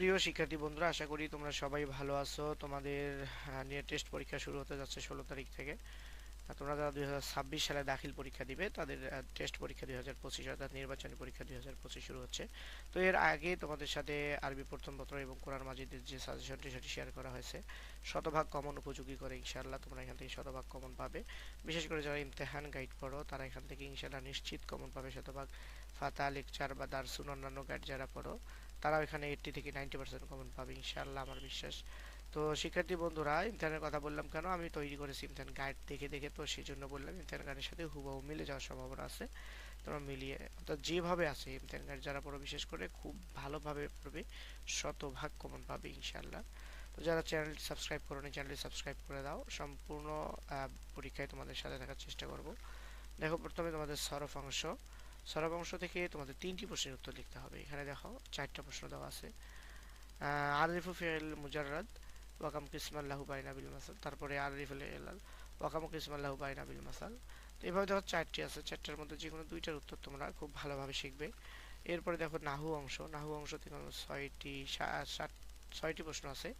প্রিয় শিক্ষার্থী বন্ধুরা, আশা করি তোমরা সবাই ভালো আছো। তোমাদের নিয়ে টেস্ট পরীক্ষা শুরু হতে যাচ্ছে ষোলো তারিখ থেকে। তোমরা যারা দুই হাজার ছাব্বিশ সালে দাখিল পরীক্ষা দিবে, তাদের টেস্ট পরীক্ষা দুই হাজার পঁচিশ অর্থাৎ নির্বাচনী পরীক্ষা দুই হাজার পঁচিশ শুরু হচ্ছে। তো এর আগে তোমাদের সাথে আরবি প্রথম পত্র এবং কোরআন মাজিদের যে সাজেশনটি সেটি শেয়ার করা হয়েছে। শতভাগ কমন উপযোগী করে ইনশাআল্লাহ তোমরা এখান থেকে শতভাগ কমন পাবে। বিশেষ করে যারা ইমতেহান গাইড পড়ো, তারা এখান থেকে ইনশাআল্লাহ নিশ্চিত কমন পাবে শতভাগ ফাতা লেকচার বা দার্সুন অন্যান্য গাইড যারা পড়ো। তারাও এখানে এইটটি থেকে নাইনটি পার্সেন্ট কমন পাবে, ইনশাআল্লাহ আমার বিশ্বাস। তো শিক্ষার্থী বন্ধুরা, ইমতিহানের কথা বললাম কেন? আমি তৈরি করেছি ইমতিহান গাইড দেখে দেখে, তো সেই জন্য বললাম ইমতিহান গাইডের সাথে হুবহু মিলে যাওয়ার সম্ভাবনা আছে। তোমরা মিলিয়ে, অর্থাৎ যেভাবে আছে ইমতিহান গাইড যারা পড়ো বিশেষ করে খুব ভালোভাবে পড়বে, শতভাগ কমন পাবে ইনশাআল্লাহ। তো যারা চ্যানেলটি সাবস্ক্রাইব করো নি চ্যানেলটি সাবস্ক্রাইব করে দাও। সম্পূর্ণ পরীক্ষায় তোমাদের সাথে থাকার চেষ্টা করব। দেখো প্রথমে তোমাদের সরফ অংশ। সরব অংশ থেকে তোমাদের তিনটি প্রশ্নের উত্তর লিখতে হবে। এখানে দেখো, চারটা প্রশ্ন দেওয়া আছে। আরিফু ফিল মুজাররাদ, ওয়াকাম কিসমাল্লাহু বাইনা বিল মাসাল। তারপরে আরিফুল এলাল ওয়াকাম কিসমাল্লাহু বাইনা বিল মাসাল। তো এভাবে দেখো চারটি আছে, চারটার মধ্যে যে কোনো দুইটার উত্তর তোমরা খুব ভালোভাবে শিখবে। এরপরে দেখো নাহু অংশ। নাহু অংশ থেকে ছয়টি সাত, ছয়টি প্রশ্ন আছে।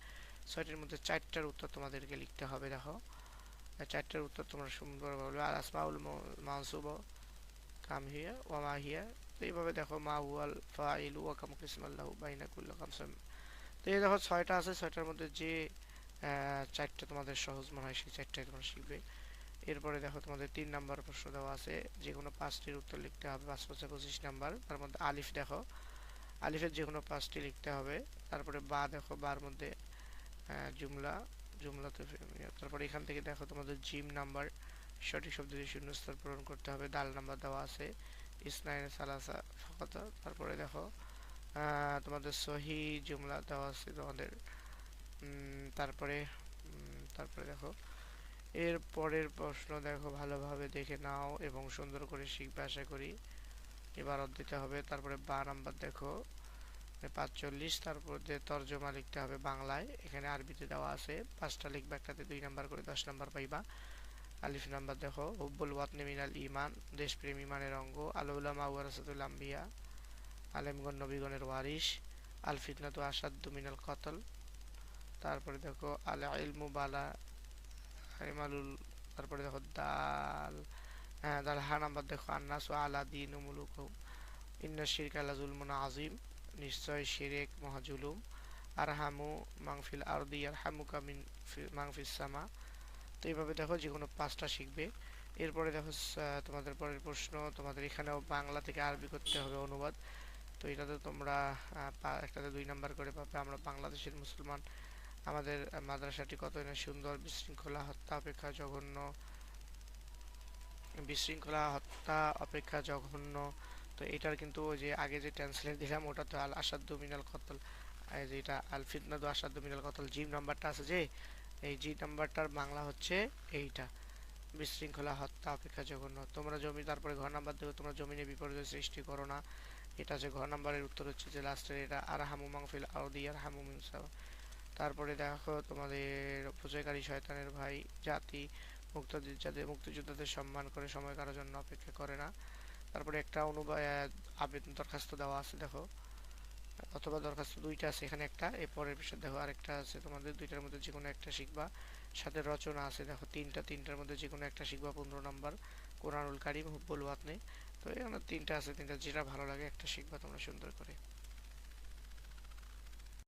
ছয়টির মধ্যে চারটার উত্তর তোমাদেরকে লিখতে হবে, দেখো। চারটার উত্তর তোমরা সুন্দরভাবে আর আসমাউল মানসুব কাম হিয়া ওয়া মা হিয়া। তো এইভাবে দেখো মা হুয়াল ফাইলু ওয়া কাম কিসমাল্লাহু বাইনা কুল্লা কামসাম তো এই দেখো ছয়টা আছে, ছয়টার মধ্যে যে চারটা তোমাদের সহজ মনে হয় সেই চারটাই তোমরা শিখবে। এরপরে দেখো তোমাদের তিন নাম্বার প্রশ্ন দেওয়া আছে যে কোনো পাঁচটির উত্তর লিখতে হবে, পাঁচ পাঁচে পঁচিশ নাম্বার। তার মধ্যে আলিফ দেখো, আলিফের যে কোনো পাঁচটি লিখতে হবে। তারপরে বা দেখো, বার মধ্যে জুমলা, জুমলাতে ফে- তারপরে এখান থেকে দেখো তোমাদের জিম নাম্বার। সঠিক শব্দ দিয়ে শূন্যস্থান পূরণ করতে হবে। দাল নাম্বার দেওয়া আছে। ইসনাইন সালাসা ফাকাতা। তারপরে দেখো তোমাদের সহি জুমলা দেওয়া আছে তোমাদের। তারপরে তারপরে দেখো, এর পরের প্রশ্ন দেখো, ভালোভাবে দেখে নাও এবং সুন্দর করে শিখবে, আশা করি। এবার দিতে হবে। তারপরে বা নাম্বার দেখো পাঁচচল্লিশ। তারপর যে তর্জমা লিখতে হবে বাংলায়। এখানে আরবিতে দেওয়া আছে। পাঁচটা লিখবে একটাতে দুই নাম্বার করে দশ নাম্বার পাইবা। আলিফ নাম্বার দেখো হুব্বুল ওয়াতনে মিনাল ইমান দেশপ্রেম ইমানের অঙ্গ, আলউলামা ওয়ারাসাতুল আম্বিয়া, আলেমগণ, নবীগণের ওয়ারিস আল ফিতনাতু আসাদ্দু মিনাল কতল। তারপরে দেখো আল ইলমু বালা ইমালুল তারপরে দেখো, দাল হ্যাঁ দাল হা নাম্বার দেখো, আন্নাস ও আলা দিন মুলুক ইন্না শিরক আলা জুলমুন আজিম নিশ্চয় শিরেক মহাজুলুম, আরহামু মাংফিল আরদি, আরহামুকা মিন মাংফিস সামা তো এইভাবে দেখো যে কোনো পাঁচটা শিখবে। এরপরে দেখো তোমাদের পরের প্রশ্ন, তোমাদের এখানেও বাংলা থেকে আরবি করতে হবে অনুবাদ। তো এটাতে তোমরা একটাতে দুই নাম্বার করে পাবে। আমরা বাংলাদেশের মুসলমান। আমাদের মাদ্রাসাটি কতই না সুন্দর বিশৃঙ্খলা হত্যা অপেক্ষা জঘন্য। বিশৃঙ্খলা হত্যা অপেক্ষা জঘন্য। তো এটার কিন্তু ওই যে আগে যে ট্রান্সলেট দিলাম, ওটা তো আল আসাদ্দু মিনাল কতল, এই যে এটা আল ফিতনাদু আসাদ্দু মিনাল কতল জিম নাম্বারটা আছে যে এই জি নাম্বারটার বাংলা হচ্ছে এইটা। বিশৃঙ্খলা, হত্যা, অপেক্ষা জঘন্য। তোমরা জমি তারপরে ঘর নাম্বার দেখো তোমরা জমিনে বিপর্যয় সৃষ্টি করো না। এটা যে ঘর নাম্বারের উত্তর হচ্ছে যে লাস্টের এটা আর হামু মাংফিল আরদি আর হামু মিনসা। তারপরে দেখো তোমাদের অপচয়কারী শয়তানের ভাই, জাতি মুক্ত যাদের মুক্তিযোদ্ধাদের সম্মান করে সময় কারোর জন্য অপেক্ষা করে না। তারপরে একটা অনুবাদ, আবেদন দরখাস্ত দেওয়া আছে, দেখো। অথবা দরখাস্ত দুইটা আছে, এখানে একটা, এ পরের বিষয় দেখো আরেকটা আছে, তোমাদের দুইটার মধ্যে যে কোনো একটা শিখবা। সাথে রচনা আছে, দেখো তিনটা, তিনটার মধ্যে যে কোনো একটা শিখবা, পনেরো নম্বর। কোরআনুল কারিম হুব্বুল ওয়াতনে। তো এখানে তিনটা আছে, তিনটা যেটা ভালো লাগে একটা শিখবা তোমরা সুন্দর করে।